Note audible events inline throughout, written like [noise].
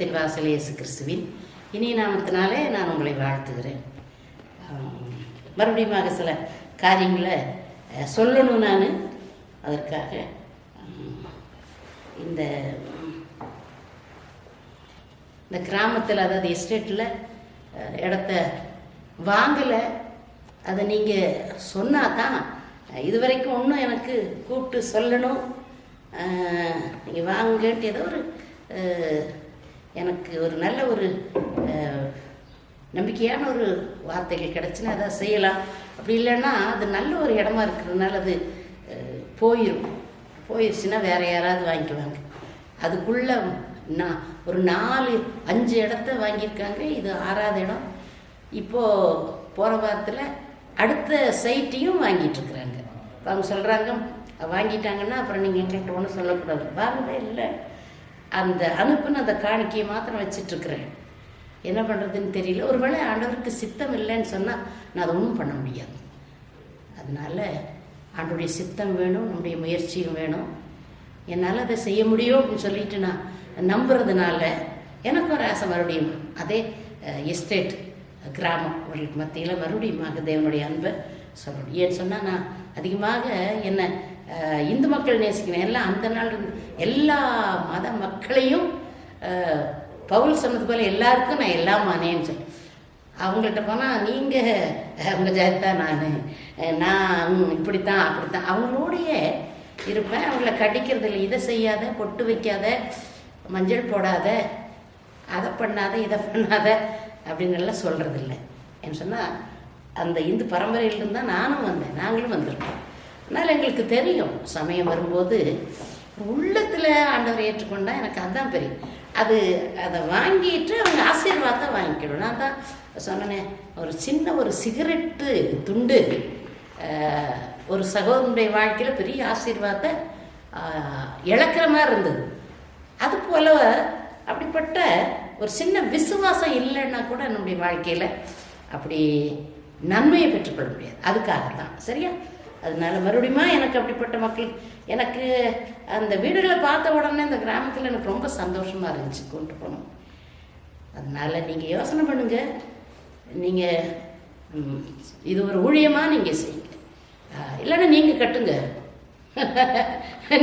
இயேசு கிறிஸ்துவின். இனிய நாமத்தினாலே நான் உங்களை வாழ்த்துகிறேன். மறுபடியும் சில காரியங்களை சொல்லணும் நான். அதற்காக இந்த இந்த கிராமத்தில் அதாவது எஸ்டேட்டில் இடத்த வாங்கலை. அதை நீங்கள் சொன்னால் தான் இது வரைக்கும் ஒன்றும் எனக்கு கூப்பிட்டு சொல்லணும். நீங்கள் வாங்குங்கன்ட்டு ஏதோ ஒரு எனக்கு ஒரு நல்ல ஒரு நம்பிக்கையான ஒரு வார்த்தைகள் கிடச்சுன்னா அதை செய்யலாம். அப்படி இல்லைன்னா அது நல்ல ஒரு இடமா இருக்கிறதுனால அது போயிடும் போயிடுச்சுன்னா வேற யாராவது வாங்கிக்குவாங்க. அதுக்குள்ள நான் ஒரு நாலு அஞ்சு இடத்த வாங்கியிருக்காங்க. இது ஆறாவது இடம். இப்போது போகிற வாரத்தில் அடுத்த சைட்டையும் வாங்கிட்டுருக்குறாங்க அவங்க சொல்கிறாங்க வாங்கிட்டாங்கன்னா அப்புறம் நீங்கள் எங்கள்கிட்ட ஒன்றும் சொல்லக்கூடாது. வாங்கவே இல்லை. அந்த அனுப்புன அந்த காணிக்கையை மாத்திரம் வச்சிட்ருக்கிறேன். என்ன பண்ணுறதுன்னு தெரியல. ஒருவேளை ஆண்டவருக்கு சித்தம் இல்லைன்னு சொன்னால் நான் அதை ஒன்றும் பண்ண முடியாது. அதனால ஆண்டுடைய சித்தம் வேணும் நம்முடைய முயற்சியும் வேணும். என்னால் அதை செய்ய முடியும் அப்படின்னு சொல்லிட்டு நான் நம்புறதுனால எனக்கு ஒரு ஆசை மறுபடியும். அதே எஸ்டேட் கிராமம். அவர்களுக்கு மத்தியில் மறுபடியும் தேவனுடைய அன்பை சொல்லணும். ஏன்னு சொன்னால் நான் அதிகமாக என்ன இந்து மக்கள் நேசிக்கிறேன். எல்லாம் அந்த நாள் எல்லா மத மக்களையும் பவுல் சொன்னது போல எல்லாருக்கும் நான் எல்லாம் மானேன்னு சொல்லி. அவங்கள்ட்ட போனால் நீங்கள் உங்கள் ஜாதி தான் நான். நான் இப்படித்தான் அப்படித்தான். அவங்களோடையே இருப்பேன். அவங்கள கடிக்கிறது இல்லை. இதை செய்யாத பொட்டு வைக்காத மஞ்சள் போடாத அதை பண்ணாத இதை பண்ணாத அப்படின்னு எல்லாம் என்ன சொன்னால் அந்த இந்து பரம்பரையிலிருந்து தான் நானும் வந்தேன். நாங்களும் வந்திருக்கோம். அதனால் எங்களுக்கு தெரியும். சமயம் வரும்போது உள்ளத்தில் ஆண்டவரை ஏற்றுக்கொண்டா எனக்கு அதுதான் தெரியும் அது அதை வாங்கிட்டு அவங்க ஆசீர்வாதத்தை வாங்கிக்கணும். நான் தான் சொன்னேனே ஒரு சின்ன ஒரு சிகரெட்டு துண்டு ஒரு சகோதரனுடைய வாழ்க்கையில் பெரிய ஆசீர்வாதத்தை இழக்கிற மாதிரி இருந்தது. அது போல அப்படிப்பட்ட ஒரு சின்ன விசுவாசம் இல்லைன்னா கூட என்னுடைய வாழ்க்கையில் அப்படி நன்மையை பெற்றுக்கொள்ள முடியாது. அதுக்காக தான் சரியா? அதனால மறுபடியும் எனக்கு அப்படிப்பட்ட மக்கள் எனக்கு அந்த வீடுகளை பார்த்த உடனே இந்த கிராமத்தில் எனக்கு ரொம்ப சந்தோஷமாக இருந்துச்சு கொண்டு போனோம். அதனால் நீங்கள் யோசனை பண்ணுங்கள் நீங்கள் இது ஒரு ஊழியமாக நீங்கள் செய்யுங்க. இல்லைன்னா நீங்கள் கட்டுங்க. [laughs]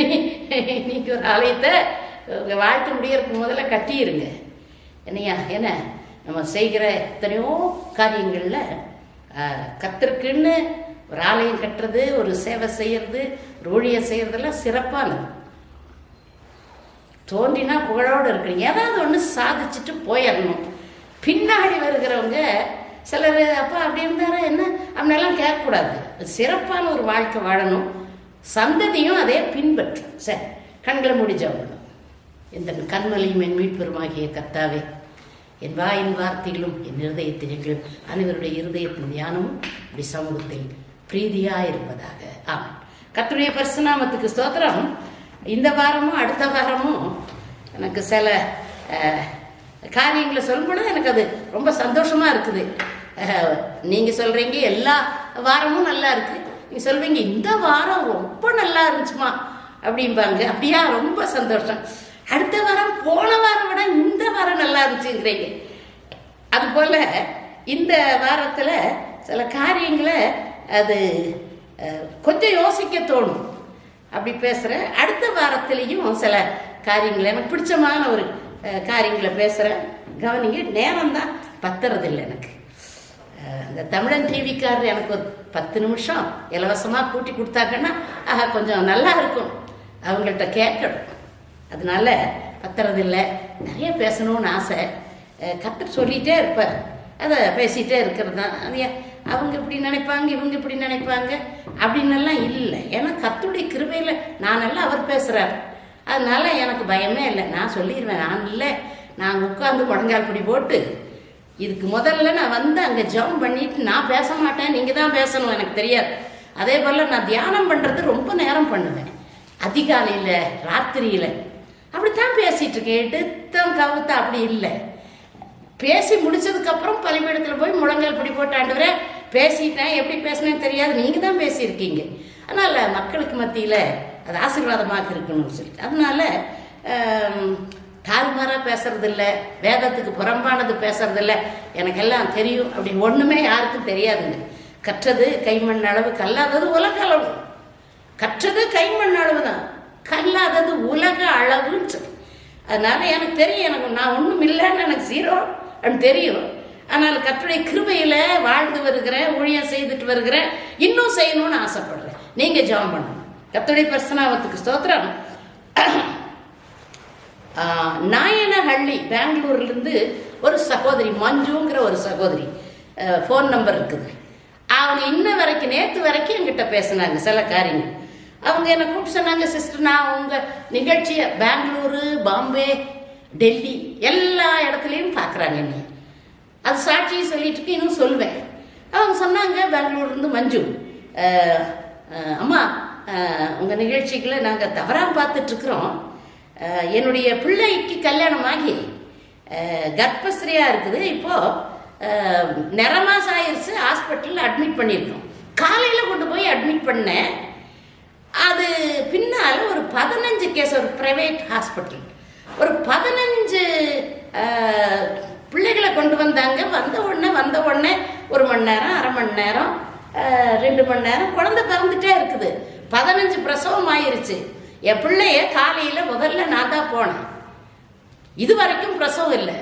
நீ- ஒரு ஆலயத்தை உங்கள் வாழ்க்கை முடியறதுக்கு முதல்ல கட்டியிருங்க என்னையா என்ன? நம்ம செய்கிற எத்தனையோ காரியங்களில் கத்திருக்குன்னு ஒரு ஆலயம் கட்டுறது ஒரு சேவை செய்யறது ஒரு ஊழியம் செய்யறதெல்லாம் சிறப்பானது தோன்றினா புகழோடு இருக்கிறீங்க. ஏதாவது ஒன்று சாதிச்சுட்டு போயிடணும். பின்னாடி வருகிறவங்க சிலர் அப்பா அப்படி இருந்தாரா? என்ன? அப்படின்னெல்லாம் கேட்கக்கூடாது. சிறப்பான ஒரு வாழ்க்கை வாழணும். சந்ததியும் அதே பின்பற்றும் சார் கண்களை முடிஞ்சவங்களும் இந்த கண்மலையும் என் மீட்பெருமாகிய கர்த்தாவே என் வாயின் வார்த்தைகளும் என் இருதயத்தினைகளும் அனைவருடைய இருதயத்தின் தியானமும் இப்படி சமூகத்தில் பிரீதியாக இருப்பதாக ஆம். கத்துடைய பரிசுநாமத்துக்கு ஸ்தோத்திரம். இந்த வாரமும் அடுத்த வாரமும் எனக்கு சில காரியங்களை சொல்லும் பொழுது எனக்கு அது ரொம்ப சந்தோஷமா இருக்குது. நீங்கள் நீங்க சொல்றீங்க எல்லா வாரமும் நல்லா இருக்கு. நீங்க சொல்வீங்க இந்த வாரம் ரொம்ப நல்லா இருந்துச்சுமா அப்படிம்பாங்க. அப்படியா ரொம்ப சந்தோஷம். அடுத்த வாரம் போன வாரம் விட இந்த வாரம் நல்லா இருந்துச்சுங்கிறீங்க. அதுபோல இந்த வாரத்துல சில காரியங்களை அது கொஞ்சம் யோசிக்க தோணும். அப்படி பேசுகிறேன் அடுத்த வாரத்திலையும் சில காரியங்களை எனக்கு பிடிச்சமான ஒரு காரியங்களை பேசுகிறேன் கவனிங்க நேரம் தான் பத்துறதில்லை எனக்கு. அந்த இந்த தமிழன் டிவிக்காரர் எனக்கு ஒரு பத்து நிமிஷம் இலவசமாக கூட்டி கொடுத்தாங்கன்னா ஆஹா கொஞ்சம் நல்லா இருக்கும். அவங்கள்ட்ட கேட்கணும். அதனால பத்துறதில்லை. நிறைய பேசணும்னு ஆசை. அஹ், சொல்லிகிட்டே இருப்பார். அதை பேசிகிட்டே இருக்கிறது தான். அது அவங்க இப்படி நினைப்பாங்க இவங்க இப்படி நினைப்பாங்க அப்படின்னெல்லாம் இல்லை. ஏன்னா கத்துடைய கிருபையில் நானெல்லாம் அவர் பேசுகிறார் அதனால எனக்கு பயமே இல்லை. நான் சொல்லிடுவேன் நான் இல்லை. நான் உட்காந்து முடங்கால் பிடி போட்டு இதுக்கு முதல்ல நான் வந்து அங்கே ஜம் பண்ணிட்டு நான் பேச மாட்டேன் நீங்கள் தான் பேசணும் எனக்கு தெரியாது. அதே போல் நான் தியானம் பண்ணுறது ரொம்ப நேரம் பண்ணுவேன். அதிகாலையில் ராத்திரியில். அப்படித்தான் பேசிட்டு இருக்கேன். எடுத்தம் கவுத்த அப்படி இல்லை. பேசி முடிச்சதுக்கப்புறம் பலிபீடத்தில் போய் முழங்கால் பிடி போட்டாண்டுவரேன் பேசிட்டேன் எப்படி பேசினேன்னு தெரியாது. நீங்கள் தான் பேசியிருக்கீங்க. அதனால் மக்களுக்கு மத்தியில் அது ஆசீர்வாதமாக இருக்கணும்னு சொல்லிட்டு. அதனால் தாறுமாறாக பேசுறதில்ல வேதத்துக்கு புறம்பானது பேசுறதில்ல. எனக்கு எல்லாம் தெரியும். அப்படி ஒன்றுமே யாருக்கும் தெரியாதுங்க. கற்றது கைமண் அளவு கல்லாதது உலக அளவு. கற்றது கைமண் அளவு தான். கல்லாதது உலக அளவுன்னு சொல்லி. அதனால எனக்கு தெரியும் எனக்கு நான் ஒன்றும் இல்லைன்னு எனக்கு ஜீரோ அப்படின்னு தெரியும். ஆனால் கற்றுடைய கிருபையில் வாழ்ந்து வருகிறேன் ஊழியம் செய்துட்டு வருகிறேன் இன்னும் செய்யணும்னு ஆசைப்படுறேன். நீங்கள் ஜெபம் பண்ணணும் கத்துடைய பர்சனாவத்துக்கு ஸ்தோத்திரம். நாயனஹள்ளி பெங்களூர்லேருந்து ஒரு சகோதரி மஞ்சுங்கிற ஒரு சகோதரி ஃபோன் நம்பர் இருக்குது. அவங்க இன்ன வரைக்கும் நேற்று வரைக்கும் என்கிட்ட பேசினாங்க சில காரியங்கள். அவங்க என்னை கூப்பிட்டு சொன்னாங்க சிஸ்டர் நான் உங்கள் நிகழ்ச்சியை பெங்களூரு பாம்பே டெல்லி எல்லா இடத்துலையும் பார்க்குறாங்க நீ. அது சாட்சியை சொல்லிட்டு இருக்கு, இன்னும் சொல்லுவேன் அவங்க சொன்னாங்க பெங்களூர்லேருந்து மஞ்சு. அம்மா உங்கள் நிகழ்ச்சிகளை நாங்கள் தவறாக பார்த்துட்ருக்குறோம். என்னுடைய பிள்ளைக்கு கல்யாணம் ஆகி அஹ், இருக்குது. இப்போது நிற மாதம் ஆயிடுச்சு ஹாஸ்பிட்டலில் அட்மிட் பண்ணியிருக்கோம். காலையில் கொண்டு போய் அட்மிட் பண்ணேன். அது பின்னால் ஒரு பதினஞ்சு கேஸ் ஒரு ப்ரைவேட் ஹாஸ்பிட்டல் ஒரு பதினஞ்சு அஹ், கொண்டு வந்தாங்க. வந்த உடனே வந்த உடனே ஒரு மணி நேரம் அரை மணி நேரம் ரெண்டு மணி நேரம் குழந்தை பிறந்துட்டே இருக்குது. பதினஞ்சு பிரசவம் ஆயிருச்சு. என் பிள்ளைய காலையில் முதல்ல நான் தான் போனேன். இது வரைக்கும் பிரசவம் இல்லை.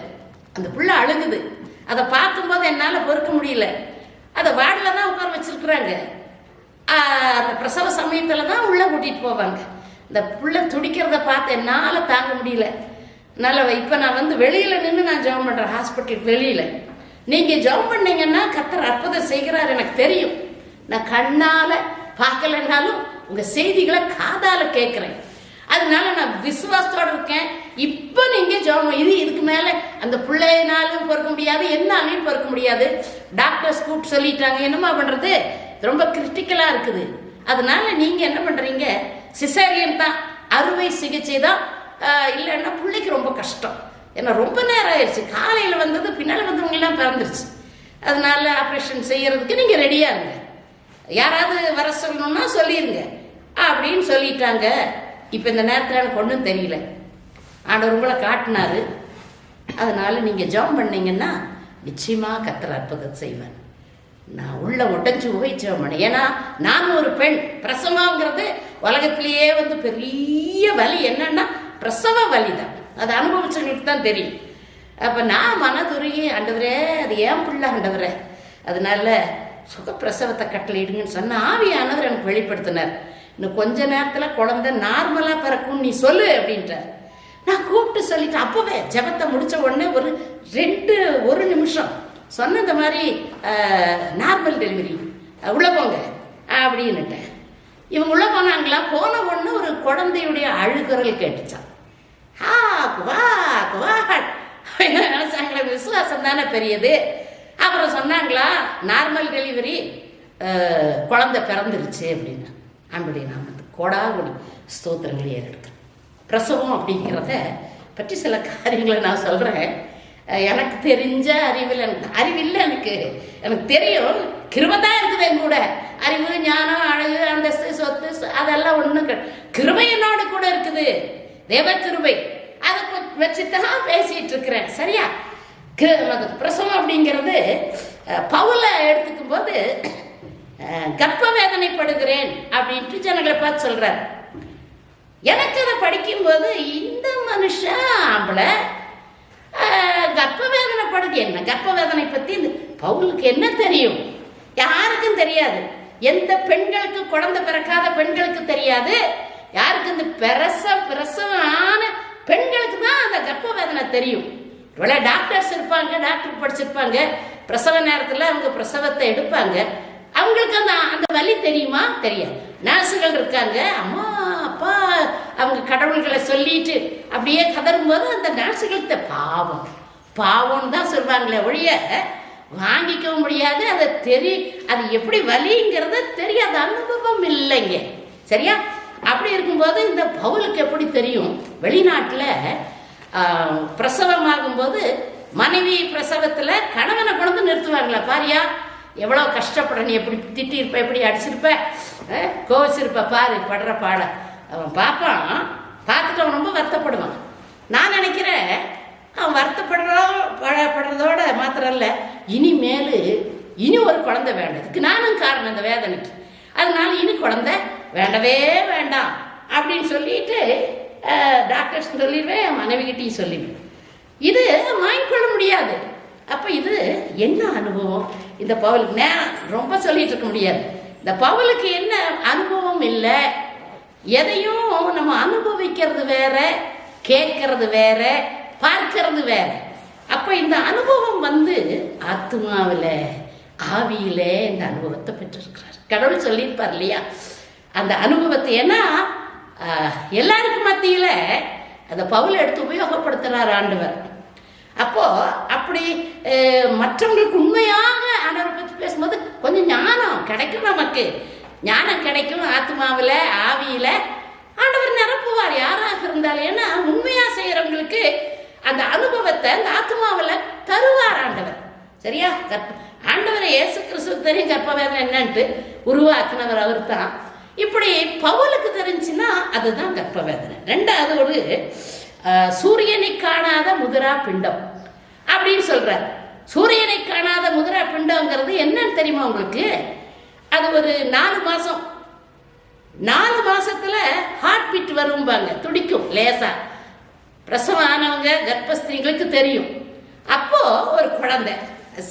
அந்த பிள்ளை அழுகுது. அதை பார்க்கும்போது என்னால் பொறுக்க முடியல. அதை வார்டில் தான் உட்கார வச்சிருக்கிறாங்க. அந்த பிரசவ சமயத்தில் தான் உள்ளே கூட்டிகிட்டு போவாங்க. இந்த புள்ள துடிக்கிறத பார்த்து என்னால் தாங்க முடியல. நல்ல இப்போ நான் வந்து வெளியில் நின்று நான் ஜெபம் பண்ணுறேன் ஹாஸ்பிட்டலுக்கு வெளியில். நீங்கள் ஜெபம் பண்ணீங்கன்னா கத்தர் அற்புதம் செய்கிறார் எனக்கு தெரியும். நான் கண்ணால் பார்க்கலனாலும் உங்கள் செய்திகளை காதால் கேட்குறேன். அதனால நான் விசுவாசத்தோட இருக்கேன். இப்போ நீங்க ஜெபம் இது இதுக்கு மேல அந்த பிள்ளையினாலும் பொறுக்க முடியாது என்னாலையும் பொறுக்க முடியாது. டாக்டர்ஸ் கூப்பிட்டு சொல்லிட்டாங்க என்னமா பண்றது? ரொம்ப கிரிட்டிக்கலா இருக்குது. அதனால நீங்க என்ன பண்றீங்க? சிசேரியன் தான். அறுவை சிகிச்சை தான் இல்லைன்னா பிள்ளைக்கு ரொம்ப கஷ்டம். ஏன்னா ரொம்ப நேரம் ஆயிடுச்சு. காலையில் வந்தது பின்னால் வந்தவங்கெல்லாம் பிறந்துருச்சு. அதனால ஆப்ரேஷன் செய்யறதுக்கு நீங்கள் ரெடியாக இருங்க. யாராவது வர சொல்லணும்னா சொல்லிடுங்க அப்படின்னு சொல்லிட்டாங்க. இப்போ இந்த நேரத்தில் எனக்கு ஒன்றும் தெரியல. ஆண்டவர் உங்களை காட்டினாரு. அதனால நீங்கள் ஜெபம் பண்ணீங்கன்னா நிச்சயமாக கத்தர் அற்புதம் செய்வேன் நான் உள்ள உடைஞ்சு போய் ஜெபம் பண்ணேன். ஏன்னா நான் ஒரு பெண். பிரசவங்கிறது உலகத்திலேயே வந்து பெரிய வலி. என்னன்னா பிரசவ வலி தான் அது அனுபவிச்சவங்களுக்கு தான் தெரியும். அப்போ நான் மனதுருகி ஆண்டவரே அது ஏன் பிள்ளை ஆண்டவரே? அதனால சுகப்பிரசவத்தை கட்டளையிடுங்கன்னு சொன்ன ஆவியானவர் எனக்கு வெளிப்படுத்தினார். இன்னும் கொஞ்ச நேரத்தில் குழந்தை நார்மலாக பிறக்கும் நீ சொல்லு அப்படின்ட்டார் நான் கூப்பிட்டு சொல்லிட்டேன் அப்போவே ஜெபத்தை முடிச்ச உடனே ஒரு ரெண்டு ஒரு நிமிஷம் சொன்ன இந்த மாதிரி நார்மல் டெலிவரி உள்ள போங்க அப்படின்னுட்டேன். இவங்க உள்ளே போனாங்களா? போன உடனே ஒரு குழந்தையுடைய அழுகுரல் கேட்டுச்சான் ஹா குவா குவா. என்ன நினைச்சாங்களே விசுவாசம் தானே பெரியது. அப்புறம் சொன்னாங்களா நார்மல் டெலிவரி குழந்தை பிறந்துருச்சு அப்படின்னு. அன்புடைய நாமத்து கோடாகுடி ஸ்தோத்திரங்கள் ஏறெடுக்கிறேன் பிரசவம் அப்படிங்கிறத பற்றி சில காரியங்களை நான் சொல்கிறேன் எனக்கு தெரிஞ்ச அறிவில் எனக்கு அறிவில்லை எனக்கு. எனக்கு தெரியும் கிருபை தான் இருக்குது என் கூட. அறிவு ஞானம் அழகு அந்தஸ்து சொத்து அதெல்லாம் ஒன்றும் கிருபை என்னோட கூட இருக்குது. தேவ கிருபை. அதை வச்சு தான் பேசிட்டு இருக்கிறேன் சரியா பிரசவம் அப்படிங்கிறது பவுல எடுத்துக்கும் போது கர்ப்ப வேதனைப்படுகிறேன் அப்படின்ட்டு ஜனங்களை பார்த்து சொல்றார். எனக்கு அதை படிக்கும்போது இந்த மனுஷன் ஆம்பளை கர்ப்ப வேதனைப்படுது. என்ன கர்ப்ப வேதனை பத்தி இந்த பவுலுக்கு என்ன தெரியும்? யாருக்கும் தெரியாது. எந்த பெண்களுக்கு குழந்தை பிறக்காத பெண்களுக்கு தெரியாது. யாருக்கு இந்த பிரச பிரசவமான பெண்களுக்கு தான் அந்த கர்ப்ப வேதனை தெரியும். இவ்வளோ டாக்டர்ஸ் இருப்பாங்க டாக்டர் படிச்சிருப்பாங்க பிரசவ நேரத்தில் அவங்க பிரசவத்தை எடுப்பாங்க. அவங்களுக்கு அந்த அந்த வலி தெரியுமா? தெரியாது. நர்ஸுகள் இருக்காங்க அம்மா அப்பா அவங்க கடவுள்களை சொல்லிட்டு அப்படியே கதறும்போது அந்த நர்ஸுகளுக்கு பாவம். பாவம்னு தான் சொல்லுவாங்களே ஒழிய வாங்கிக்கவும் முடியாது அதை தெரி அது எப்படி வலிங்கிறத தெரியாத அனுபவம் இல்லைங்க. சரியா? அப்படி இருக்கும்போது இந்த பவுலுக்கு எப்படி தெரியும்? வெளிநாட்டில் பிரசவமாகும்போது மனைவி பிரசவத்தில் கணவனை கொண்டு வந்து நிறுத்துவாங்களா? பாரியா எவ்வளோ கஷ்டப்பட நீ எப்படி திட்டியிருப்ப எப்படி அடிச்சிருப்ப? கோவச்சிருப்ப கோவிச்சிருப்ப பாரு படுற பாட. அவன் பார்ப்பான். பார்த்துட்டு அவன் ரொம்ப வருத்தப்படுவான். நான் நினைக்கிறேன் அவன் வருத்தப்படுறதோ படப்படுறதோட மாத்திரம் இல்லை இனிமேல் இனி ஒரு குழந்தை வேண்டதுக்கு இதுக்கு நானும் காரணம் இந்த வேதனைக்கு. அதனால இனி குழந்தை வேண்டவே வேண்டாம் அப்படின்னு சொல்லிட்டு டாக்டர்ஸ் சொல்லிடுவேன் மனைவிகிட்டையும் சொல்லிடுவேன். இது வாங்கிக்கொள்ள முடியாது. அப்போ இது என்ன அனுபவம்? இந்த பவுலுக்கு நே ரொம்ப சொல்லிட்டு இருக்க முடியாது. இந்த பவுலுக்கு என்ன அனுபவம் இல்லை? எதையும் நம்ம அனுபவிக்கிறது வேற கேட்கறது வேற பார்க்கறது வேற. அப்போ இந்த அனுபவம் வந்து ஆத்மாவில் ஆவியில் இந்த அனுபவத்தை பெற்றிருக்கிறார். கடவுள் சொல்லியிருப்பார் இல்லையா? அந்த அனுபவத்தை ஏன்னா எல்லாருக்கும் மத்தியில் அந்த பவுலை எடுத்து உபயோகப்படுத்துகிறார் ஆண்டவர். அப்போ அப்படி மற்றவங்களுக்கு உண்மையாக ஆண்டவரை பற்றி பேசும்போது கொஞ்சம் ஞானம் கிடைக்கும் நமக்கு. ஞானம் கிடைக்கும் ஆத்மாவில் ஆவியில். ஆண்டவர் நிரப்புவார் யாராக இருந்தாலும். ஏன்னா உண்மையாக செய்கிறவங்களுக்கு அந்த அனுபவத்தை அந்த ஆத்மாவில் தருவார் ஆண்டவர். சரியா? கற்ப ஆண்டவர் இயேசு கிறிஸ்து தெரியும் கற்ப வேதனை என்னன்ட்டு. உருவாக்குனவர் அவர் தான் இப்படி பவுலுக்கு தெரிஞ்சுன்னா அதுதான் கர்ப்ப வேதனை ரெண்டாவது ஒரு சூரியனை காணாத முதிரா பிண்டம் அப்படின்னு சொல்றார். சூரியனை காணாத முதிரா பிண்டம்ங்கிறது என்னன்னு தெரியுமா உங்களுக்கு? அது ஒரு நாலு மாசம். நாலு மாசத்துல ஹார்ட் பீட் வரும்பாங்க துடிக்கும் லேசா. பிரசவம் ஆனவங்க கர்ப்பஸ்திரிகளுக்கு தெரியும். அப்போ ஒரு குழந்தை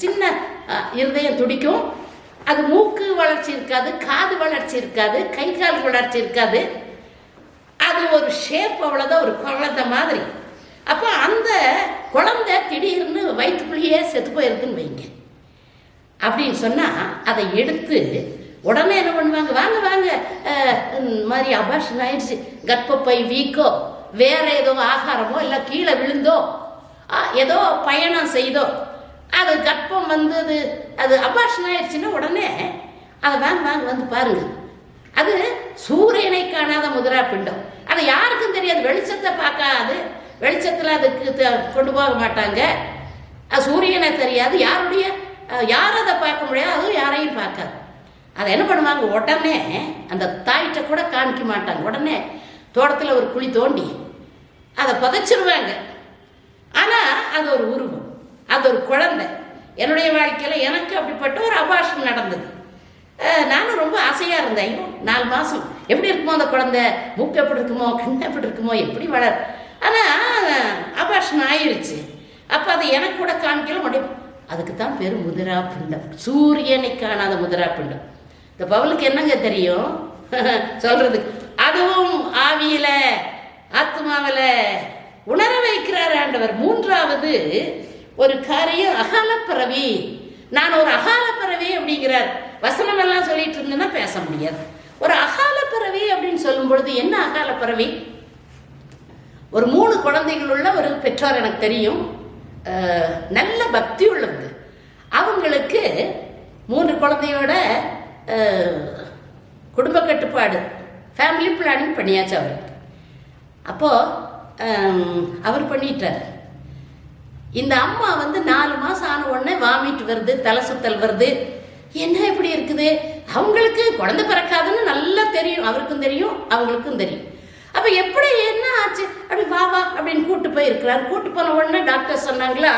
சின்ன இருதயம் துடிக்கும். அது மூக்கு வளர்ச்சி இருக்காது காது வளர்ச்சி இருக்காது கை கால் வளர்ச்சி இருக்காது. அது ஒரு ஷேப் அவ்வளோதான் ஒரு குழந்தை மாதிரி. அப்போ அந்த குழந்தை திடீர்னு வயிற்றுக்குள்ளேயே செத்து போயிருக்குன்னு வைங்க. அப்படின்னு சொன்னால் அதை எடுத்து உடனே என்ன பண்ணுவாங்க? வாங்க வாங்க. இந்த மாதிரி அபாஷன் ஆயிடுச்சு. கர்ப்பப்பை வீக்கோ வேற ஏதோ ஆகாரமோ இல்லை கீழே விழுந்தோ ஏதோ பயணம் செய்தோ அது கர்ப்பம் வந்து அது அது அபாஷன் ஆயிடுச்சுன்னா உடனே அதை வாங்க வாங்க வந்து பாருங்க. அது சூரியனை காணாத முதிரா பிண்டம். அது யாருக்கும் தெரியாது வெளிச்சத்தை பார்க்காது. வெளிச்சத்தில் அதுக்கு த- கொண்டு போக மாட்டாங்க. சூரியனை தெரியாது. யாருடைய யாரும் அதை பார்க்க முடியாது அதுவும் யாரையும் பார்க்காது. அதை என்ன பண்ணுவாங்க? உடனே அந்த தாயிட்ட கூட காமிக்க மாட்டாங்க. உடனே தோட்டத்தில் ஒரு குழி தோண்டி அதை புதைச்சிருவாங்க. ஆனால் அது ஒரு உருவம். அது ஒரு குழந்தை. என்னுடைய வாழ்க்கையில் எனக்கு அப்படிப்பட்ட ஒரு அபாஷன் நடந்தது. நானும் ரொம்ப ஆசையாக இருந்தேன். ஐயோ நாலு மாதம் எப்படி இருக்குமோ அந்த குழந்தை? மூக்கு எப்படி இருக்குமோ? கண்ணு எப்படி இருக்குமோ? எப்படி வளர்? ஆனால் அபாஷன் ஆயிடுச்சு அப்போ அதை எனக்கு கூட காமிக்கல முடியும் அதுக்கு தான் பேர் முதிரா பிண்டம். சூரியனை காணாத முதிரா பிண்டம். இந்த பவுலுக்கு என்னங்க தெரியும்? [laughs] சொல்றதுக்கு அதுவும் ஆவியில ஆத்மாவில் உணர வைக்கிறார் ஆண்டவர். மூன்றாவது ஒரு காரியம் அகாலப்பிறவி. நான் ஒரு அகாலப்பிறவி அப்படிங்கிறார். வசனம் எல்லாம் சொல்லிட்டு இருந்தேன்னா பேச முடியாது. ஒரு அகாலப்பிறவி அப்படின்னு சொல்லும் பொழுது என்ன அகாலப்பிறவி? ஒரு மூணு குழந்தைகள் உள்ள ஒரு பெற்றோர் எனக்கு தெரியும். நல்ல பக்தி உள்ளவங்க. அவங்களுக்கு மூன்று குழந்தையோட குடும்ப கட்டுப்பாடு ஃபேமிலி பிளானிங் பண்ணியாச்சு அவருக்கு அப்போது அவர் பண்ணிட்டார். இந்த அம்மா வந்து நாலு மாதம் ஆன உடனே வாமிட் வருது தலை சுத்தல் வருது. என்ன இப்படி இருக்குது? அவங்களுக்கு குழந்தை பிறக்காதுன்னு நல்லா தெரியும். அவருக்கும் தெரியும் அவங்களுக்கும் தெரியும். அப்போ எப்படி என்ன ஆச்சு? அப்படி வா வா அப்படின்னு கூட்டு போயிருக்கிறார். கூட்டு போன உடனே டாக்டர் சொன்னாங்களா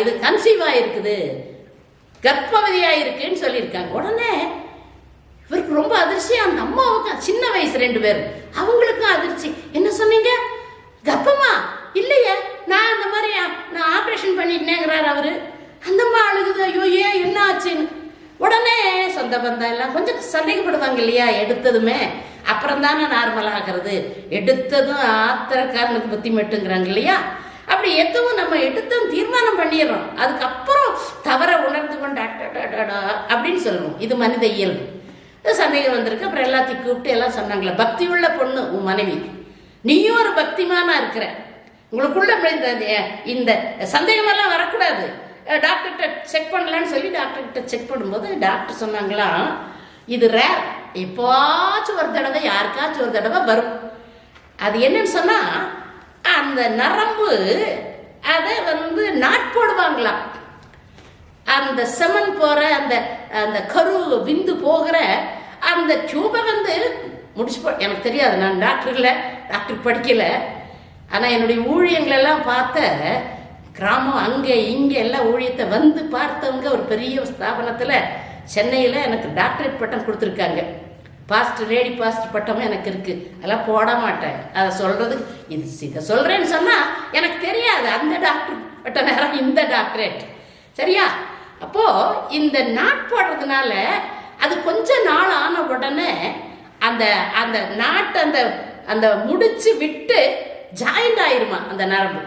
இது கன்சீவ் ஆயிருக்குது. கர்ப்பவதியா இருக்குன்னு சொல்லியிருக்காங்க. உடனே இவருக்கு ரொம்ப அதிர்ச்சி. அந்த அம்மாவுக்கும் சின்ன வயசு ரெண்டு பேரும். அவங்களுக்கும் அதிர்ச்சி. என்ன சொன்னீங்க? கர்ப்பமா? இல்லையே. நான் அந்த மாதிரி நான் ஆப்ரேஷன் பண்ணிட்டேங்கிறார் அவர். அந்தம்மா அழுகுது ஐயோ ஏன் என்ன ஆச்சுன்னு உடனே சொந்த பந்தம் எல்லாம் கொஞ்சம் சந்தேகப்படுவாங்க இல்லையா எடுத்ததுமே. அப்புறம் தானே நார்மல் ஆகிறது. எடுத்ததும் ஆத்திரக்காரனுக்கு புத்தி மட்டுங்கிறாங்க இல்லையா? அப்படி எதுவும் நம்ம எடுத்தும் தீர்மானம் பண்ணிடுறோம். அதுக்கப்புறம் தவற உணர்ந்து கொண்டு அப்படின்னு சொல்லுவோம். இது மனித இயல்பு. சந்தேகம் வந்திருக்கு. அப்புறம் எல்லாத்தையும் கூப்பிட்டு எல்லாம் சொன்னாங்களே பக்தி உள்ள பொண்ணு உன் மனைவி. நீயும் ஒரு பக்திமானா இருக்கிற. உங்களுக்குள்ள இந்த இந்த சந்தேகமெல்லாம் வரக்கூடாது. டாக்டர்கிட்ட செக் பண்ணலான்னு சொல்லி டாக்டர்கிட்ட செக் பண்ணும்போது டாக்டர் சொன்னாங்களாம் இது ரேர் எப்போச்சும் ஒரு தடவை யாருக்காச்சும் ஒரு தடவை வரும். அது என்னன்னு சொன்னால் அந்த நரம்பு அதை வந்து நாட் போடுவாங்களாம். அந்த செமன் போகிற அந்த அந்த கரு விந்து போகிற அந்த டியூபை வந்து முடிச்சு போ எனக்கு தெரியாது நான் டாக்டர் இல்லை டாக்டர் படிக்கலை. ஆனால் என்னுடைய ஊழியங்கள் எல்லாம் பார்த்த கிராமம் அங்கே இங்கே எல்லாம் ஊழியத்தை வந்து பார்த்தவங்க ஒரு பெரிய ஸ்தாபனத்தில் சென்னையில் எனக்கு டாக்டரேட் பட்டம் கொடுத்துருக்காங்க. பாஸ்ட் லேடி பாஸ்ட் பட்டமும் எனக்கு இருக்கு. அதெல்லாம் போட மாட்டேன். அதை சொல்றது இது இதை சொல்றேன்னு சொன்னா எனக்கு தெரியாது. அந்த டாக்டர் பட்டம் வேற இந்த டாக்டரேட். சரியா? அப்போ இந்த நாட் போடுறதுனால அது கொஞ்ச நாள் ஆன உடனே அந்த அந்த நாட்டை அந்த அந்த முடிச்சு விட்டு ஜாயிண்ட் ஆயிருமா அந்த நரம்பு.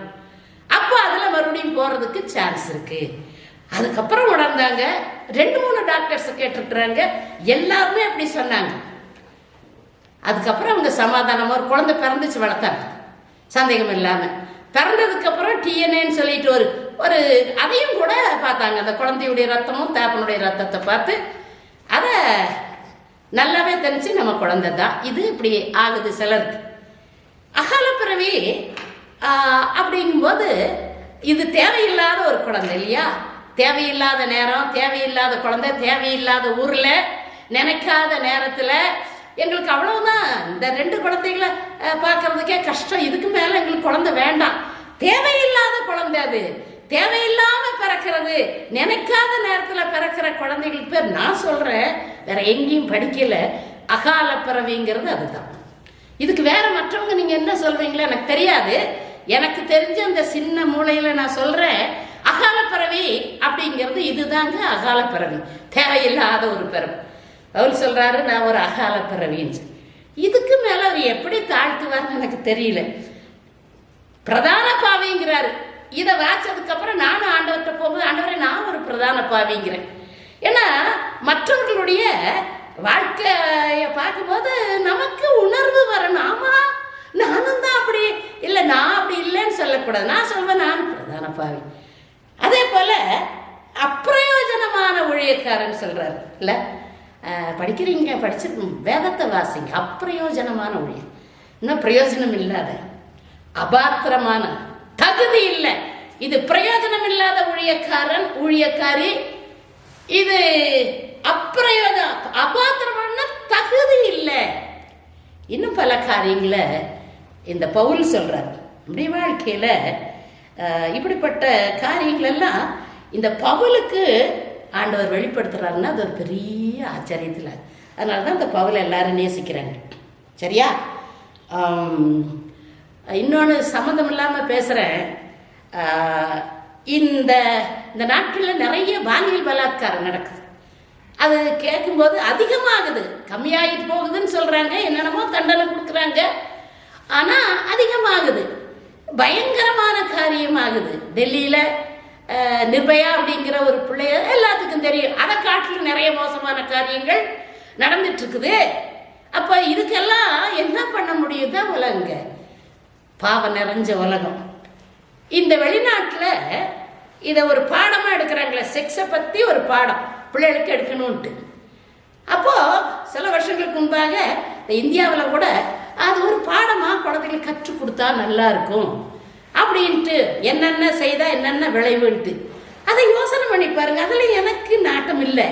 அப்போ அதில் மறுபடியும் போகிறதுக்கு சான்ஸ் இருக்கு. அதுக்கப்புறம் உணர்ந்தாங்க ரெண்டு மூணு டாக்டர்ஸ் கேட்டிருக்கிறாங்க எல்லாருமே அப்படி சொன்னாங்க. அதுக்கப்புறம் அவங்க சமாதானமாக ஒரு குழந்தை பிறந்துச்சு வளர்த்தாங்க. சந்தேகம் இல்லாமல் பிறந்ததுக்கப்புறம் டிஎன்ஏன்னு சொல்லிட்டு ஒரு ஒரு அதையும் கூட பார்த்தாங்க. அந்த குழந்தையுடைய ரத்தமும் தாப்பனுடைய ரத்தத்தை பார்த்து அதை நல்லாவே தெரிஞ்சு நம்ம குழந்தை தான் இது இப்படி ஆகுது சிலருக்கு. அகால பிறவி அப்படிங்கும்போது இது தேவையில்லாத ஒரு குழந்தை இல்லையா? தேவையில்லாத நேரம் தேவையில்லாத குழந்தை தேவையில்லாத ஊரில் நினைக்காத நேரத்தில் எங்களுக்கு அவ்வளவுதான். இந்த ரெண்டு குழந்தைகளை பார்க்கறதுக்கே கஷ்டம். இதுக்கு மேலே எங்களுக்கு குழந்தை வேண்டாம். தேவையில்லாத குழந்தை அது. தேவையில்லாம பிறக்கிறது. நினைக்காத நேரத்தில் பிறக்கிற குழந்தைகளுக்கு பேர் நான் சொல்றேன். வேற எங்கேயும் படிக்கல. அகால பிறவிங்கிறது அதுதான். இதுக்கு வேற மற்றவங்க நீங்க என்ன சொல்வீங்களோ எனக்கு தெரியாது. எனக்கு தெரிஞ்ச அந்த சின்ன மூளையில நான் சொல்றேன் அகால பறவை அப்படிங்கிறது இதுதாங்க அகால பறவை. தேவையில்லாத ஒரு பிறவி அவர் சொல்றாரு நான் ஒரு அகால பிறவின்னு. சொல்லி. இதுக்கு மேல அவர் எப்படி தாழ்த்துவார்னு எனக்கு தெரியல. பிரதான பாவிங்கிறாரு. இதை வாய்ச்சதுக்கு அப்புறம் நானும் ஆண்டவர்கிட்ட போகும்போது ஆண்டவரே நான் ஒரு பிரதான பாவிங்கிறேன். ஏன்னா மற்றவர்களுடைய வாழ்க்கைய பார்க்கும்போது நமக்கு உணர்வு வரணும். ஆமா நானும் தான் அப்படி. இல்லை நான் அப்படி இல்லைன்னு சொல்லக்கூடாது. நான் சொல்வேன் நான் பிரதான பாவி. அதே போல அப்பிரயோஜனமான ஊழியக்காரன் சொல்றாரு. இல்லை படிக்கிறீங்க படிச்சு வேதத்தை வாசிங்க. அப்பிரயோஜனமான ஊழியர். இன்னும் பிரயோஜனம் இல்லாத அபாத்திரமான தகுதி இல்லை. இது பிரயோஜனம் இல்லாத ஊழியக்காரன் ஊழியக்காரி. இது அப்பிரயோஜ அபாத்திரமான தகுதி இல்லை. இன்னும் பல காரியங்களை இந்த பவுல் சொல்றார். நம்முடைய வாழ்க்கையில இப்படிப்பட்ட காரியங்கள் எல்லாம் இந்த பவுலுக்கு ஆண்டவர் வெளிப்படுத்துறாருன்னா அது ஒரு பெரிய ஆச்சரியத்தில். அதனால தான் இந்த பவுலை எல்லாரும் நேசிக்கிறாங்க. சரியா? இன்னொன்று சம்மந்தம் இல்லாமல் பேசுகிறேன் இந்த இந்த நாட்களில் நிறைய பாலியல் பலாத்காரம் நடக்குது. அது கேட்கும்போது அதிகமாகுது. கம்மியாகிட்டு போகுதுன்னு சொல்கிறாங்க என்னென்னமோ தண்டனை கொடுக்குறாங்க. ஆனால் அதிகமாகுது. பயங்கரமான காரியமாகுது. டெல்லியில் நிர்பயா அப்படிங்கிற ஒரு பிள்ளைய எல்லாத்துக்கும் தெரியும். அதை காட்டிலும் நிறைய மோசமான காரியங்கள் நடந்துட்டு இருக்குது அப்போ இதுக்கெல்லாம் என்ன பண்ண முடியுதா? உலகங்க பாவம் நிறைஞ்ச உலகம். இந்த வெளிநாட்டில் இதை ஒரு பாடமாக எடுக்கிறாங்களே செக்ஸை பற்றி ஒரு பாடம். பிள்ளைகளுக்கு எடுக்கணும்ன்ட்டு. அப்போது சில வருஷங்களுக்கு முன்பாக இந்த இந்தியாவில் கூட அது ஒரு பாடமாக குழந்தைங்களுக்கு கற்றுக் கொடுத்தா நல்லா இருக்கும் அப்படின்ட்டு என்னென்ன செய்தால் என்னென்ன விளைவுன்ட்டு. அதை யோசனை பண்ணி பாருங்க. அதில் எனக்கு நாட்டம் இல்லை.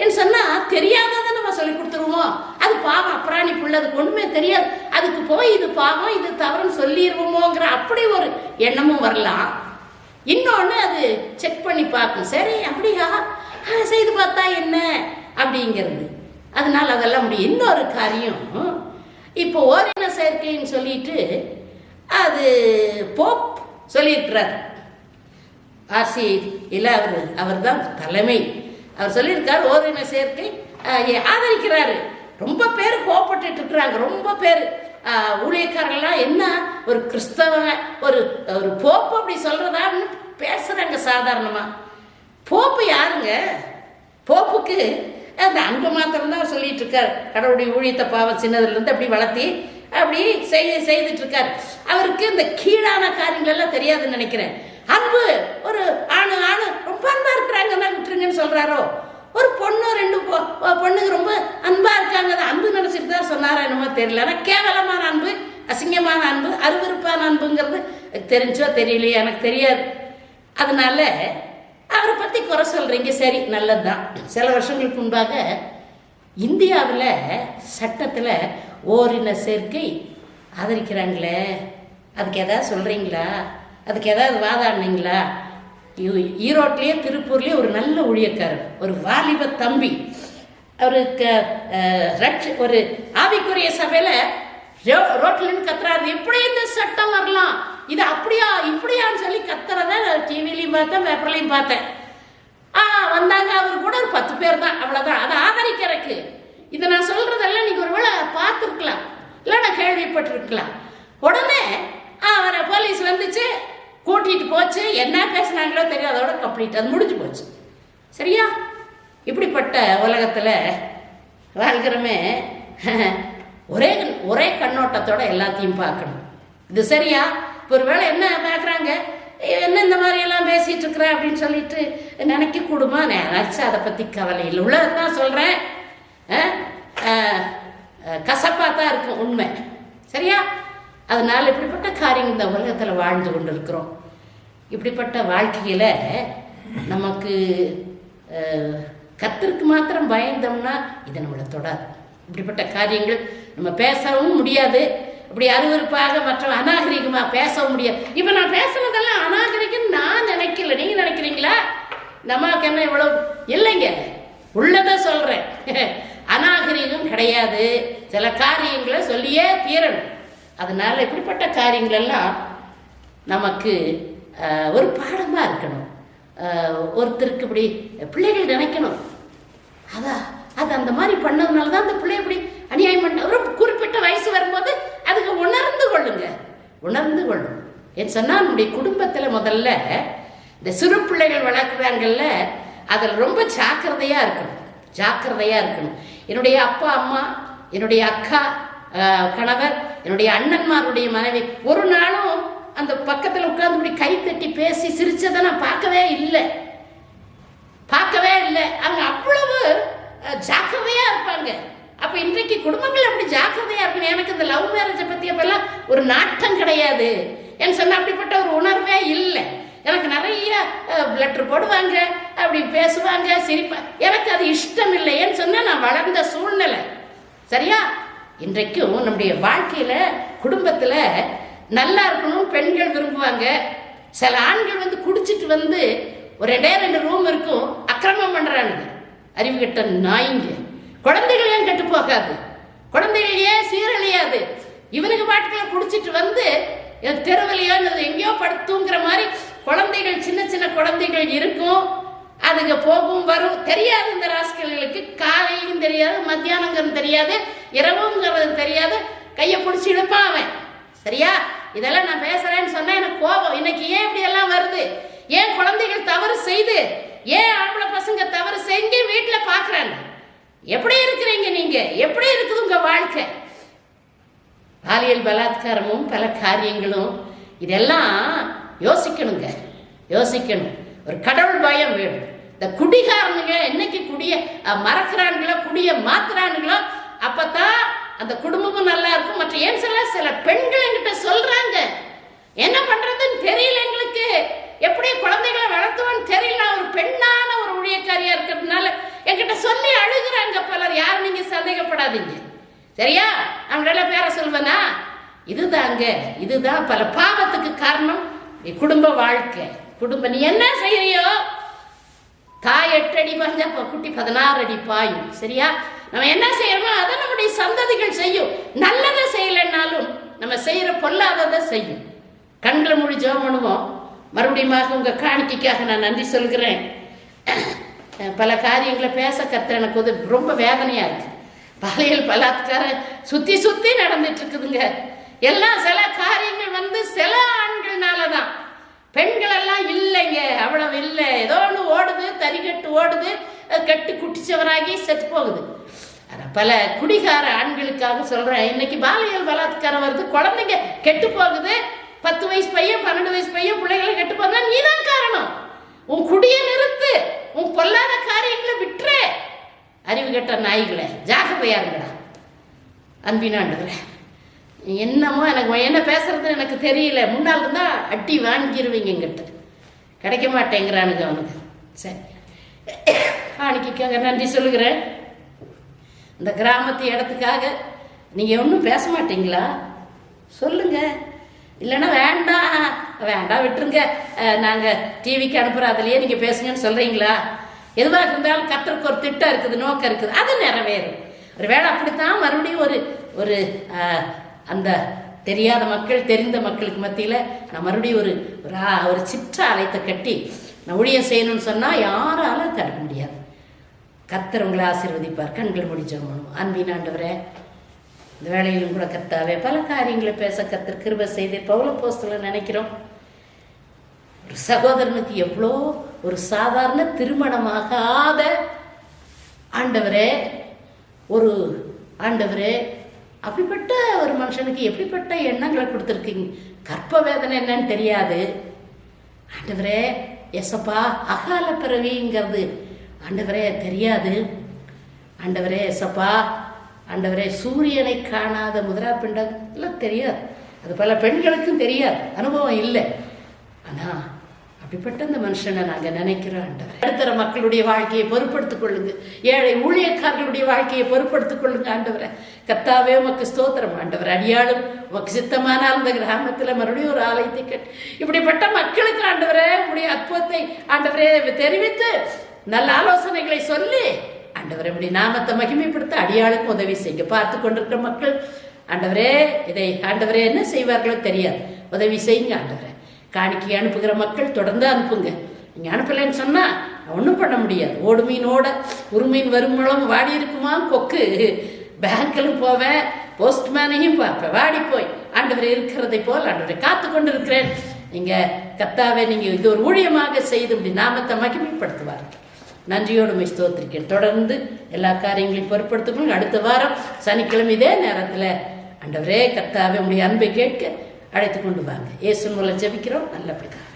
என்று சொன்னால் தெரியாததை நம்ம சொல்லி கொடுத்துருவோம். அது பாவம். அப்ராணி புள்ள அதுக்கு ஒன்றுமே தெரியாது. அதுக்கு போய் இது பாவம் இது தவறுன்னு சொல்லிடுவோமோங்கிற அப்படி ஒரு எண்ணமும் வரலாம். இன்னொன்று அது செக் பண்ணி பார்க்கும். சரி அப்படியா? செய்து பார்த்தா என்ன? அப்படிங்கிறது. அதனால் அதெல்லாம் முடியும். இன்னொரு காரியம் இப்போ ஓரின சேர்க்கைன்னு சொல்லிட்டு அது போப் சொல்லியிருக்கிறார். ஆர்சி இல்லை அவர் அவர் தான் தலைமை. அவர் சொல்லியிருக்கார் ஓரின சேர்க்கை ஆதரிக்கிறாரு. ரொம்ப பேர் கோபப்பட்டுட்டு இருக்கிறாங்க. ரொம்ப பேர் ஊழியக்காரர்கள்லாம் என்ன ஒரு கிறிஸ்தவ ஒரு ஒரு போப்பு அப்படி சொல்றதான்னு பேசுறாங்க சாதாரணமாக போப்பு யாருங்க? போப்புக்கு அந்த அங்க மாத்திரம் தான் சொல்லிட்டு இருக்கார் கடவுளுடைய ஊழியத்தை பாவம் சின்னதுலேருந்து அப்படி வளர்த்தி அப்படி செய்ய செய்துட்டு இருக்கார் அவருக்கு இந்த கீழான காரியங்கள் எல்லாம் தெரியாதுன்னு நினைக்கிறேன். அன்பு ஒரு ஆணு ஆணு ரொம்ப அன்பா இருக்கிறாங்கன்னா விட்டுருங்கன்னு சொல்றாரோ? ஒரு பொண்ணு ரெண்டு பொ- பொண்ணுங்க ரொம்ப அன்பா இருக்காங்க. அதை அன்பு நினைச்சிட்டு தான் சொன்னாரா என்னமோ தெரியல. ஆனால் கேவலமான அன்பு அசிங்கமான அன்பு அருவருப்பான அன்புங்கிறது தெரிஞ்சோ தெரியலையே எனக்கு தெரியாது. அதனால அவரை பற்றி குறை சொல்கிறீங்க சரி நல்லதுதான். சில வருஷங்களுக்கு முன்பாக இந்தியாவில் சட்டத்தில் ஓரின சேர்க்கை ஆதரிக்கிறாங்களே. அதுக்கு எதாவது சொல்கிறீங்களா அதுக்கு ஏதாவது வாதாடினீங்களா? ஈரோட்லேயே திருப்பூர்லேயே ஒரு நல்ல ஊழியக்காரர் ஒரு வாலிப தம்பி. அவருக்கு ரட்ச- ஒரு ஆவிக்குரிய சபையில் ரோ- ரோட்ல கத்துறாரு. எப்படி இந்த சட்டம் வரலாம்? இது அப்படியா இப்படியான்னு சொல்லி கத்துறத டிவிலையும் பார்த்தேன் பேப்பர்லையும் பார்த்தேன். ஆ வந்தாங்க அவர் கூட ஒரு பத்து பேர் தான் அவ்வளோதான் அதை ஆதரிக்கிறக்கு இதை நான் சொல்றதெல்லாம் நீங்க ஒருவேளை பார்த்துருக்கலாம். இல்லைன்னா கேள்விப்பட்டிருக்கலாம். உடனே அவரை போலீஸ் வந்துச்சு கூட்டிட்டு போச்சு. என்ன பேசினாங்களோ தெரியும் அதோட கம்ப்ளீட் அது முடிஞ்சு போச்சு. சரியா? இப்படிப்பட்ட உலகத்தில் வாழ்கிறமே ஒரே ஒரே கண்ணோட்டத்தோட எல்லாத்தையும் பார்க்கணும். இது சரியா? ஒருவேளை என்ன பார்க்குறாங்க என்ன இந்த மாதிரி எல்லாம் பேசிட்டு இருக்கிற அப்படின்னு சொல்லிட்டு நினைக்க கூடுமா? நினைச்சு அதை பத்தி கவலை இல்லை. உள்ளதான் சொல்றேன். கசப்பா தான் இருக்கும் உண்மை. சரியா? அதனால இப்படிப்பட்ட காரியம் இந்த உலகத்தில் வாழ்ந்து கொண்டு இருக்கிறோம் இப்படிப்பட்ட வாழ்க்கையில நமக்கு கத்திற்கு மாத்திரம் பயந்தோம்னா இது நம்மளை தொடாது. இப்படிப்பட்ட காரியங்கள் நம்ம பேசவும் முடியாது. இப்படி அருவருப்பாக மற்ற அநாகரிகமாக பேசவும் முடியாது இப்போ நான் பேசுனதெல்லாம் அநாகரிகம் நான் நினைக்கல. நீங்க நினைக்கிறீங்களா? இந்த அம்மாவுக்கு என்ன இவ்வளவு இல்லைங்க. உள்ளதை சொல்றேன். [laughs] அநாகரிகம் கிடையாது. சில காரியங்களை சொல்லியே தீரணும். அதனால இப்படிப்பட்ட காரியங்கள் எல்லாம் நமக்கு ஒரு பாடமா இருக்கணும். ஒருத்தருக்கு இப்படி பிள்ளைகள் நினைக்கணும். அதான் அது அந்த மாதிரி பண்ணதுனால தான் அந்த பிள்ளை இப்படி அநியாயம் பண்ண ஒரு குறிப்பிட்ட வயசு வரும்போது அதுக்கு உணர்ந்து கொள்ளுங்க. உணர்ந்து கொள்ளும். ஏன் சொன்னா நம்முடைய குடும்பத்துல முதல்ல இந்த சிறு பிள்ளைகள் வளர்க்குறாங்கல்ல அதில் ரொம்ப ஜாக்கிரதையா இருக்கணும். ஜாக்கிரதையா இருக்கணும். என்னுடைய அப்பா அம்மா என்னுடைய அக்கா கணவர் என்னுடைய அண்ணன்மாருடைய மனைவி ஒரு நாளும் அந்த பக்கத்தில் உட்கார்ந்து இப்படி கை தட்டி பேசி சிரிச்சதை நான் பார்க்கவே இல்லை. பார்க்கவே இல்லை. அவங்க அவ்வளவு ஜாக்கிரதையாக ஜாக்கிரதையா இருப்பாங்க. அப்ப இன்றைக்கு குடும்பங்கள் அப்படி ஜாக்கிரதையா இருக்கணும். எனக்கு இந்த லவ் மேரேஜை பற்றி அப்பெல்லாம் ஒரு நாட்டம் கிடையாது. என்று சொன்னால் அப்படிப்பட்ட ஒரு உணர்வே இல்லை. எனக்கு நிறைய லெட்டர் போடுவாங்க அப்படி பேசுவாங்க சிரிப்பா. எனக்கு அது இஷ்டம் இல்லை. ஏன்னு சொன்னா நான் வளர்ந்த சூழ்நிலை. சரியா? இன்றைக்கும் நம்முடைய வாழ்க்கையில குடும்பத்துல நல்லா இருக்கணும் பெண்கள் விரும்புவாங்க. சில ஆண்கள் வந்து குடிச்சிட்டு வந்து ஒரு ரெண்டே ரெண்டு ரூம் இருக்கும் அக்கிரமம் பண்றானுங்க. அறிவு கெட்ட நாய்ங்க. குழந்தைகள் ஏன் கெட்டு போகாது? குழந்தைகள் ஏன் சீரழியாது? இவனுக்கு பாட்டுக்களை குடிச்சிட்டு வந்து என் தெருவிலையோ எங்கேயோ படுத்துங்கிற மாதிரி குழந்தைகள் சின்ன சின்ன குழந்தைகள் இருக்கும். அதுங்க போகும் வரும். தெரியாது இந்த ராசிக்கல்களுக்கு காலையிலும் தெரியாது மத்தியானங்கிறது தெரியாது இரவுங்கிறது தெரியாது. கையை பிடிச்சி இழுப்பான் அவன். சரியா? இதெல்லாம் நான் பேசுறேன்னு சொன்னா எனக்கு கோபம். இன்னைக்கு ஏன் இப்படி எல்லாம் வருது? ஏன் குழந்தைகள் தவறு செய்து? ஏன் ஆம்பளை பசங்க தவறு செஞ்சு வீட்டுல பாக்குறாங்க? எப்படி இருக்கிறீங்க நீங்க? எப்படி இருக்குது உங்க வாழ்க்கை? பாலியல் பலாத்காரமும் பல காரியங்களும் இதெல்லாம் யோசிக்கணுங்க. யோசிக்கணும். ஒரு கடவுள் பயம் வேணும். இந்த குடிகாரனுங்க என்னைக்கு குடிய மறக்கிறானுங்களோ குடிய மாத்துறானுங்களோ அப்பதான் அந்த குடும்பமும் நல்லா இருக்கும். மற்ற ஏன் சொல்ல சில பெண்கள் என்கிட்ட சொல்றாங்க. என்ன பண்றதுன்னு தெரியல எங்களுக்கு. எப்படி குழந்தைகளை வளர்த்துவோன்னு தெரியல. ஒரு பெண்ணான ஒரு ஊழியக்காரியா இருக்கிறதுனால என்கிட்ட சொல்லி அழுகுறாங்க பலர். யாரும் நீங்க சந்தேகப்படாதீங்க. சரியா? அவங்கள பேர சொல்வனா? இதுதாங்க இதுதான் பல பாவத்துக்கு காரணம். நீ குடும்ப வாழ்க்கை. குடும்ப நீ என்ன செய்யறியோ? தாய் எட்டு அடி பாஞ்சா குட்டி பதினாறு அடி பாயும். சரியா? நம்ம என்ன செய்யறோமோ அதை நம்முடைய சந்ததிகள் செய்யும். நல்லதை செய்யலைன்னாலும் நம்ம செய்யற பொல்லாததை செய்யும். கண்களை மொழி ஜெபம் பண்ணுவோம். மறுபடியும் உங்க காணிக்கைக்காக நான் நன்றி சொல்கிறேன். பல காரியங்களை பேச கத்த எனக்கு வந்து ரொம்ப வேதனையா இருக்கு. பாலியல் பலாத்காரம் சுத்தி சுத்தி நடந்துட்டு இருக்குதுங்க. எல்லாம் சில காரியங்கள் வந்து சில ஆண்கள்னால தான் பெண்கள் எல்லாம் இல்லைங்க. அவ்வளவு இல்லை. ஏதோ ஒன்று ஓடுது தறிகட்டு ஓடுது அது குட்டிச்சவராகி செத்து போகுது. பல குடிகார ஆண்களுக்காக சொல்றேன். இன்னைக்கு பாலியல் பலாத்காரம் வருது. குழந்தைங்க கெட்டு போகுது. பத்து வயசு பையன் பன்னெண்டு வயசு பையன் பிள்ளைகளை கெட்டு போகுதா நீ தான் காரணம். உன் குடிய நிறுத்து. உன் பொல்லாத காரியங்களை விட்டுரு. அறிவு கெட்ட நாய்களை ஜாக்கிரதையா இருங்கடா. அன்பினாண்டுகிற என்னமோ எனக்கு என்ன பேசுறது எனக்கு தெரியல. முன்னால் இருந்தா அட்டி வாங்கிடுவீங்க எங்கிட்ட கிடைக்க மாட்டேங்கிறானுங்க அவனுக்கு சரி. காணிக்கைக்காக நன்றி சொல்லுகிறேன். இந்த கிராமத்து இடத்துக்காக நீங்கள் ஒன்றும் பேச மாட்டீங்களா? சொல்லுங்கள் இல்லைன்னா வேண்டாம் வேண்டாம் விட்டுருங்க. நாங்கள் டிவிக்கு அனுப்புகிற அதுலேயே நீங்கள் பேசுங்கன்னு சொல்கிறீங்களா எதுவாக இருந்தாலும் கத்தருக்கு ஒரு திட்டம் இருக்குது நோக்கம் இருக்குது அது நிறைவேறும். ஒருவேளை அப்படித்தான் மறுபடியும் ஒரு ஒரு அந்த தெரியாத மக்கள் தெரிந்த மக்களுக்கு மத்தியில் நான் மறுபடியும் ஒரு ஒரு ஆ- ஒரு சிற்றாலயத்தை கட்டி நான் ஊழியம் செய்யணும்னு சொன்னால் யாராலும் தடுக்க முடியாது. கத்தர் உங்களை ஆசீர்வதிப்பார் கண்கள் முடிச்சவங்களும் அன்பின் ஆண்டவரே இந்த வேலையிலும் கூட கர்த்தாவே பல காரியங்களை பேச கர்த்தர் கிருபை செய்து பவுல போஸ்தல நினைக்கிறோம்? ஒரு சகோதரனுக்கு எவ்வளோ ஒரு சாதாரண திருமணமாகாத ஆண்டவரே ஒரு ஆண்டவரே அப்படிப்பட்ட ஒரு மனுஷனுக்கு எப்படிப்பட்ட எண்ணங்களை கொடுத்துருக்கீங்க? கற்ப வேதனை என்னன்னு தெரியாது. ஆண்டவரே எசப்பா அகால பிறவிங்கிறது. ஆண்டவரே தெரியாது. ஆண்டவரே எசப்பா ஆண்டவரே சூரியனை காணாத முதலா பிண்டம் எல்லாம் தெரியாது. அது பல பெண்களுக்கும் தெரியாது. அனுபவம் இல்லை. ஆனா அப்படிப்பட்ட அந்த மனுஷனை நாங்கள் நினைக்கிறோம் ஆண்டவர். அடுத்தர மக்களுடைய வாழ்க்கையை பொறுப்படுத்திக் கொள்ளுங்க. ஏழை ஊழியக்காரர்களுடைய வாழ்க்கையை பொறுப்படுத்திக் கொள்ளுங்க ஆண்டவரை. கத்தாவே உமக்கு ஸ்தோத்திரம் ஆண்டவர். அடியாளும் உமக்கு சித்தமானால் அந்த கிராமத்தில் மறுபடியும் ஒரு ஆலயத்தை கட்டி இப்படிப்பட்ட மக்களுக்கு ஆண்டவரே உங்களுடைய அற்புதத்தை ஆண்டவரே தெரிவித்து நல்ல ஆலோசனைகளை சொல்லி ஆண்டவரே இப்படி நாமத்தை மகிமைப்படுத்த அடியாளுக்கும் உதவி செய்யுங்க. பார்த்து கொண்டிருக்கிற மக்கள் ஆண்டவரே இதை ஆண்டவரே என்ன செய்வார்களோ தெரியாது. உதவி செய்யுங்க ஆண்டவரே. காணிக்கை அனுப்புகிற மக்கள் தொடர்ந்து அனுப்புங்க. நீங்கள் அனுப்பலைன்னு சொன்னால் ஒன்றும் பண்ண முடியாது. ஓடு மீனோட உருமீன் வரும்பளம் வாடி இருக்குமா? கொக்கு. பேங்க்கிலும் போவேன் போஸ்ட்மேனையும் பார்ப்பேன். வாடி போய். ஆண்டவர் இருக்கிறதை போல் ஆண்டவரை காத்து கொண்டு இருக்கிறேன் நீங்கள் கத்தாவே நீங்கள் இது ஒரு ஊழியமாக செய்து இப்படி நாமத்தை மகிமைப்படுத்துவார்கள். நன்றியோடு மை ஸ்தோத்திரிக்கேன் தொடர்ந்து எல்லா காரியங்களையும் பொருட்படுத்துக்கணும் அடுத்த வாரம் சனிக்கிழமை இதே நேரத்தில் அண்டவரே கத்தாவே உங்களுடைய அன்பை கேட்க அழைத்து கொண்டு வாங்க. இயேசு மூலம் ஜெபிக்கிறோம். நல்லபடிதான்.